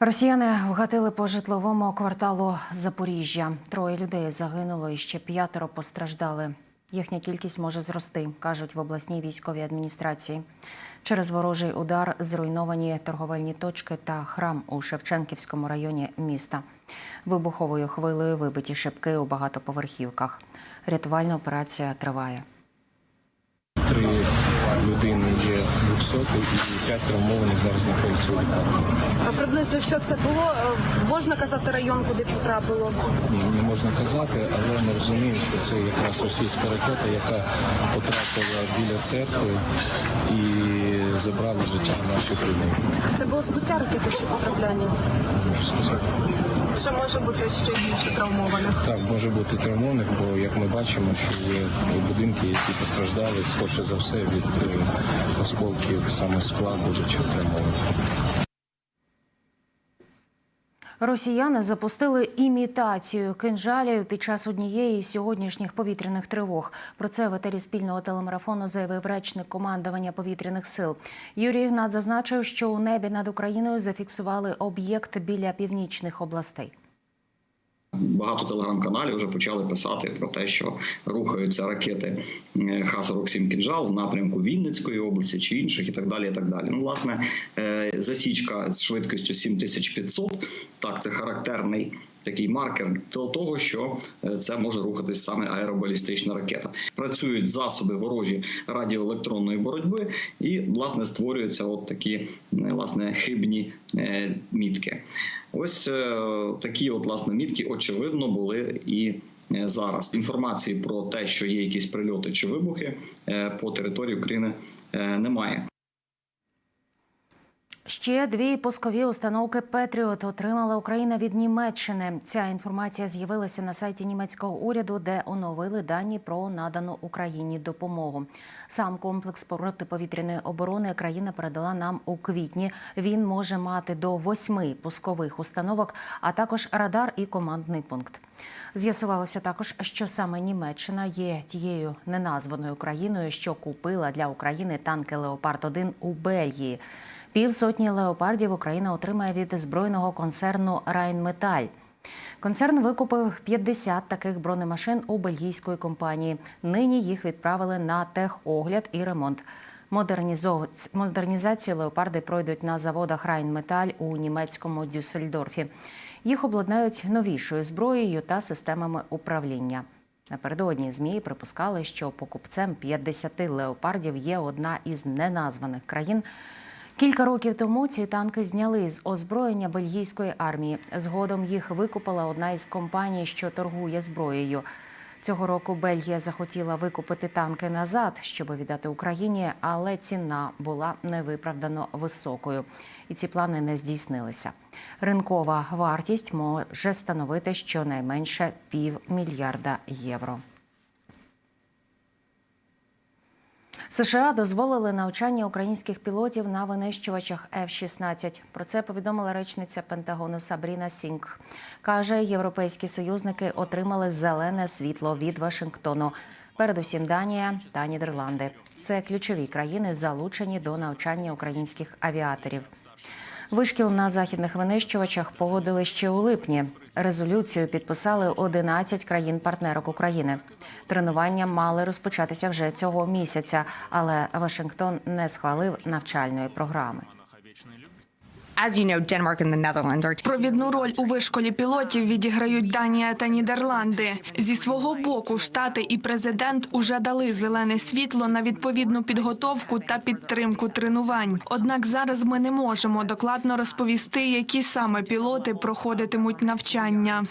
Росіяни вгатили по житловому кварталу Запоріжжя. Троє людей загинуло і ще п'ятеро постраждали. Їхня кількість може зрости, кажуть в обласній військовій адміністрації. Через ворожий удар зруйновані торговельні точки та храм у Шевченківському районі міста. Вибуховою хвилею вибиті шибки у багатоповерхівках. Рятувальна операція триває. Три людини є двохсоти і п'ять травмованих зараз знаходяться у лікарні. А приблизно що це було? Е, Можна казати район, куди потрапило? Ні, Не можна казати, але ми розуміємо, що це якраз російська ракета, яка потрапила біля церкви і забрала життя наших людей. Це було збиття ракети чи потрапляння? Можу сказати. Що може бути ще більше травмованих? Так, може бути травмованих, бо як ми бачимо, що є будинки, які постраждали, скорше за все від осколків саме скла будуть травмовані. Росіяни запустили імітацію кинжалів під час однієї з сьогоднішніх повітряних тривог. Про це в етері спільного телемарафону заявив речник командування повітряних сил. Юрій Ігнат зазначив, що у небі над Україною зафіксували об'єкт біля північних областей. Багато телеграм-каналів вже почали писати про те, що рухаються ракети е, Х-47 «Кінжал» в напрямку Вінницької області чи інших, і так далі. І так далі. Ну, власне, е, засічка з швидкістю 7500, так, це характерний такий маркер до того, що е, це може рухатись саме аеробалістична ракета. Працюють засоби ворожі радіоелектронної боротьби, і власне створюються от такі е, власне хибні е, мітки. Ось е, такі от власне мітки, очевидно, були і. Зараз інформації про те, що є якісь прильоти чи вибухи по території України немає. Ще дві пускові установки Петріот отримала Україна від Німеччини. Ця інформація з'явилася на сайті німецького уряду, де оновили дані про надану Україні допомогу. Сам комплекс протиповітряної оборони країна передала нам у квітні. Він може мати до восьми пускових установок, а також радар і командний пункт. З'ясувалося також, що саме Німеччина є тією неназваною країною, що купила для України танки Леопард 1 у Бельгії. Півсотні леопардів Україна отримає від збройного концерну Райнметаль. Концерн викупив 50 таких бронемашин у бельгійської компанії. Нині їх відправили на техогляд і ремонт. Модернізацію леопарди пройдуть на заводах Райнметаль у німецькому Дюссельдорфі. Їх обладнають новішою зброєю та системами управління. Напередодні змі припускали, що покупцем 50 леопардів є одна із неназваних країн. Кілька років тому ці танки зняли з озброєння бельгійської армії. Згодом їх викупила одна із компаній, що торгує зброєю. Цього року Бельгія захотіла викупити танки назад, щоб віддати Україні, але ціна була невиправдано високою, і ці плани не здійснилися. Ринкова вартість може становити щонайменше півмільярда євро. США дозволили навчання українських пілотів на винищувачах F-16. Про це повідомила речниця Пентагону Сабріна Сінг. Каже, європейські союзники отримали зелене світло від Вашингтону. Передусім Данія та Нідерланди. Це ключові країни, залучені до навчання українських авіаторів. Вишкіл на західних винищувачах погодили ще у липні. Резолюцію підписали 11 країн-партнерок України. Тренування мали розпочатися вже цього місяця, але Вашингтон не схвалив навчальної програми. Провідну роль у вишколі пілотів відіграють Данія та Нідерланди. Зі свого боку, штати і президент уже дали зелене світло на відповідну підготовку та підтримку тренувань. Однак зараз ми не можемо докладно розповісти, які саме пілоти проходитимуть навчання.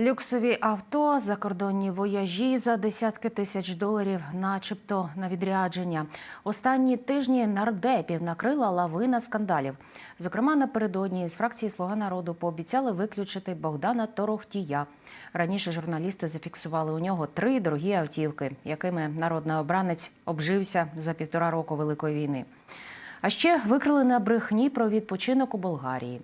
Люксові авто, закордонні вояжі за десятки тисяч доларів, начебто на відрядження. Останні тижні нардепів накрила лавина скандалів. Зокрема, напередодні з фракції Слуга народу пообіцяли виключити Богдана Торохтія. Раніше журналісти зафіксували у нього три дорогі автівки, якими народний обранець обжився за півтора року Великої війни. А ще викрили на брехні про відпочинок у Болгарії.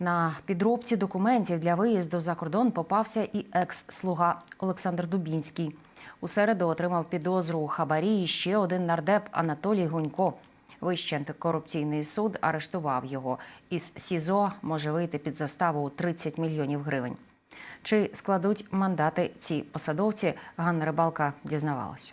На підробці документів для виїзду за кордон попався і екс-слуга Олександр Дубінський. У середу отримав підозру у хабарі і ще один нардеп Анатолій Гунько. Вищий антикорупційний суд арештував його. Із СІЗО може вийти під заставу у 30 мільйонів гривень. Чи складуть мандати ці посадовці? Ганна Рибалка дізнавалася.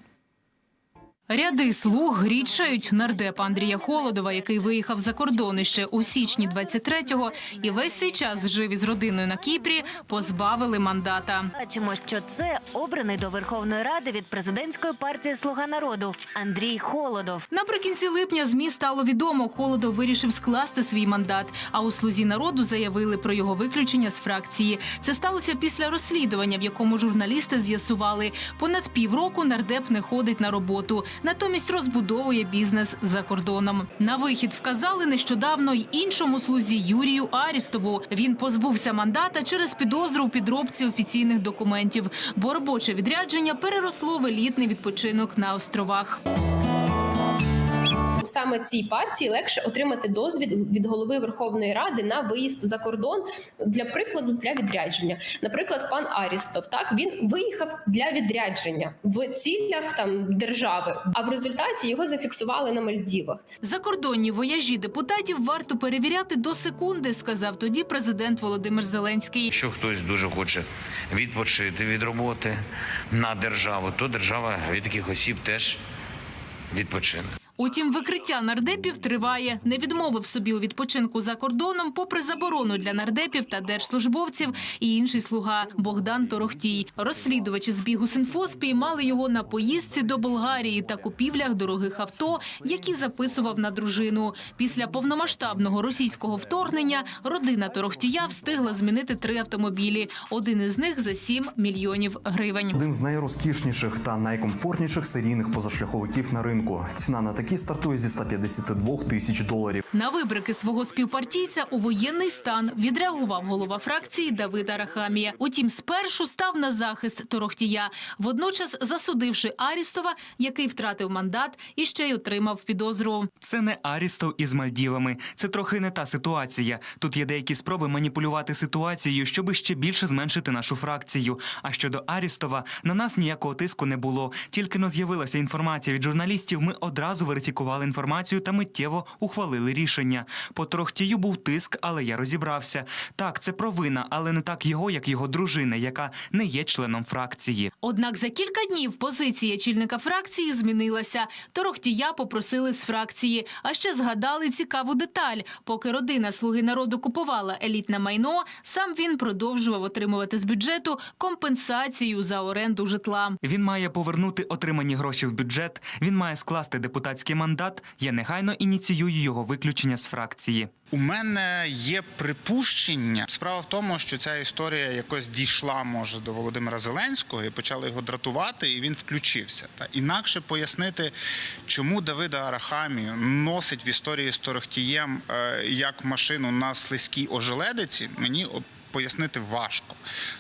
Ряди слуг грічають нардепа Андрія Холодова, який виїхав за кордон іще у січні 23-го і весь цей час жив із родиною на Кіпрі, позбавили мандата. Бачимо, що це обраний до Верховної Ради від президентської партії Слуга народу Андрій Холодов. Наприкінці липня змі стало відомо, Холодов вирішив скласти свій мандат. А у слузі народу заявили про його виключення з фракції. Це сталося після розслідування, в якому журналісти з'ясували, понад півроку нардеп не ходить на роботу, натомість розбудовує бізнес за кордоном. На вихід вказали нещодавно й іншому слузі Юрію Арістову. Він позбувся мандата через підозру у підробці офіційних документів, бо робоче відрядження переросло в елітний відпочинок на островах. Саме цій партії легше отримати дозвіл від голови Верховної Ради на виїзд за кордон для прикладу для відрядження. Наприклад, пан Арістов так він виїхав для відрядження в цілях там держави, а в результаті його зафіксували на Мальдівах. Закордонні вояжі депутатів варто перевіряти до секунди, сказав тоді президент Володимир Зеленський. Якщо хтось дуже хоче відпочити від роботи на державу, то держава від таких осіб теж відпочине. Утім, викриття нардепів триває. Не відмовив собі у відпочинку за кордоном, попри заборону для нардепів та держслужбовців і інший слуга Богдан Торохтій. Розслідувачі збігу Синфо спіймали його на поїздці до Болгарії та купівлях дорогих авто, які записував на дружину. Після повномасштабного російського вторгнення родина Торохтія встигла змінити три автомобілі. Один із них за 7 мільйонів гривень. Один з найрозкішніших та найкомфортніших серійних позашляховиків на ринку. Ціна на такий стартує зі 152 тисяч доларів. На вибрики свого співпартійця у воєнний стан відреагував голова фракції Давид Арахамія. Утім, спершу став на захист Торохтія, водночас засудивши Арістова, який втратив мандат і ще й отримав підозру. Це не Арістов із Мальдівами. Це трохи не та ситуація. Тут є деякі спроби маніпулювати ситуацією, щоб ще більше зменшити нашу фракцію. А щодо Арістова, на нас ніякого тиску не було. Тільки но з'явилася інформація від журналістів. Ми одразу верифікували інформацію та миттєво ухвалили рішення. По Торохтію був тиск, але я розібрався. Так, це провина, але не так його, як його дружини, яка не є членом фракції. Однак за кілька днів позиція чільника фракції змінилася. Торохтія попросили з фракції. А ще згадали цікаву деталь. Поки родина слуги народу купувала елітне майно, сам він продовжував отримувати з бюджету компенсацію за оренду житла. Він має повернути отримані гроші в бюджет. Він має скласти депутатський мандат. Я негайно ініціюю його виключення з фракції. У мене є припущення. Справа в тому, що ця історія якось дійшла може до Володимира Зеленського і почали його дратувати, і він включився. Та інакше пояснити, чому Давида Арахамію носить в історії з Торохтієм е, як машину на слизькій ожеледиці, мені Пояснити важко,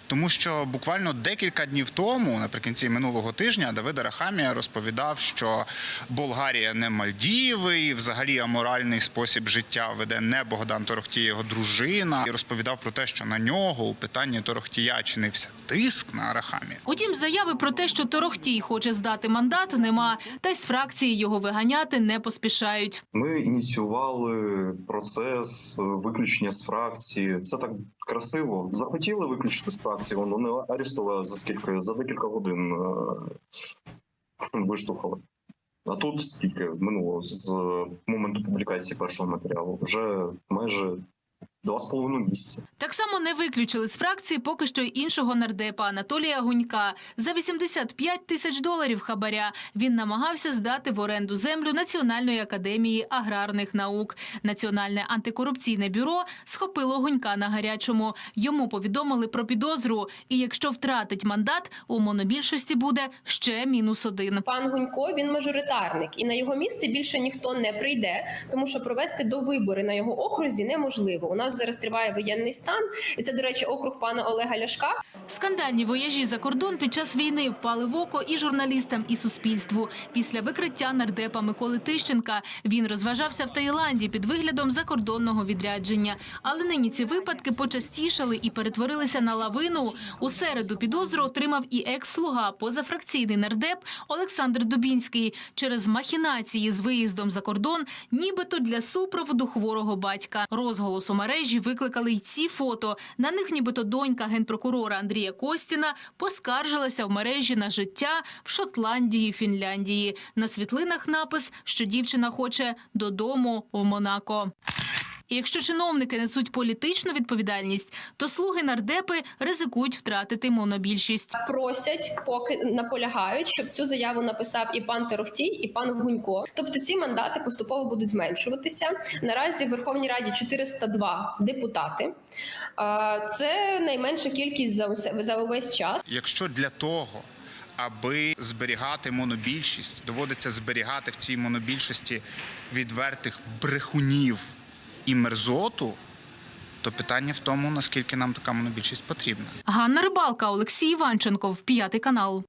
тому що буквально декілька днів тому, наприкінці минулого тижня, Давид Арахамія розповідав, що Болгарія не Мальдіви, і взагалі аморальний спосіб життя веде не Богдан Торохтій, його дружина, і розповідав про те, що на нього у питанні Торохтія чинився тиск на Арахамія. Утім, заяви про те, що Торохтій хоче здати мандат, нема. Та й з фракції його виганяти не поспішають. Ми ініціювали процес е, виключення з фракції. Це так красиво. Захотіли виключити з фракції, воно не арестували за скільки за декілька годин е, виштовхали. А тут скільки минуло з моменту публікації першого матеріалу? Вже майже два з половиною місяці. Так само не виключили з фракції поки що й іншого нардепа Анатолія Гунька. За 85 тисяч доларів хабаря він намагався здати в оренду землю Національної академії аграрних наук. Національне антикорупційне бюро схопило Гунька на гарячому. Йому повідомили про підозру. І якщо втратить мандат, у монобільшості буде ще мінус один. Пан Гунько він мажоритарник, і на його місце більше ніхто не прийде, тому що провести довибори на його окрузі неможливо. У нас нас зараз триває воєнний стан, і це, до речі, округ пана Олега Ляшка. Скандальні вояжі за кордон під час війни впали в око і журналістам, і суспільству. Після викриття нардепа Миколи Тищенка він розважався в Таїланді під виглядом закордонного відрядження. Але нині ці випадки почастішали і перетворилися на лавину. У середу підозру отримав і екс-слуга позафракційний нардеп Олександр Дубінський через махінації з виїздом за кордон, нібито для супроводу хворого батька. Розголос у мережі викликали й ці фото. На них нібито донька генпрокурора Андрія Костіна поскаржилася в мережі на життя в Шотландії, Фінляндії. На світлинах напис, що дівчина хоче додому в Монако. І якщо чиновники несуть політичну відповідальність, то слуги нардепи ризикують втратити монобільшість. Просять, поки наполягають, щоб цю заяву написав і пан Терохтій, і пан Гунько. Тобто ці мандати поступово будуть зменшуватися. Наразі в Верховній Раді 402 депутати. Це найменша кількість за за увесь час. Якщо для того, аби зберігати монобільшість, доводиться зберігати в цій монобільшості відвертих брехунів і мерзоту, то питання в тому, наскільки нам така монобільшість потрібна. Ганна Рибалка, Олексій Іванченков, п'ятий канал.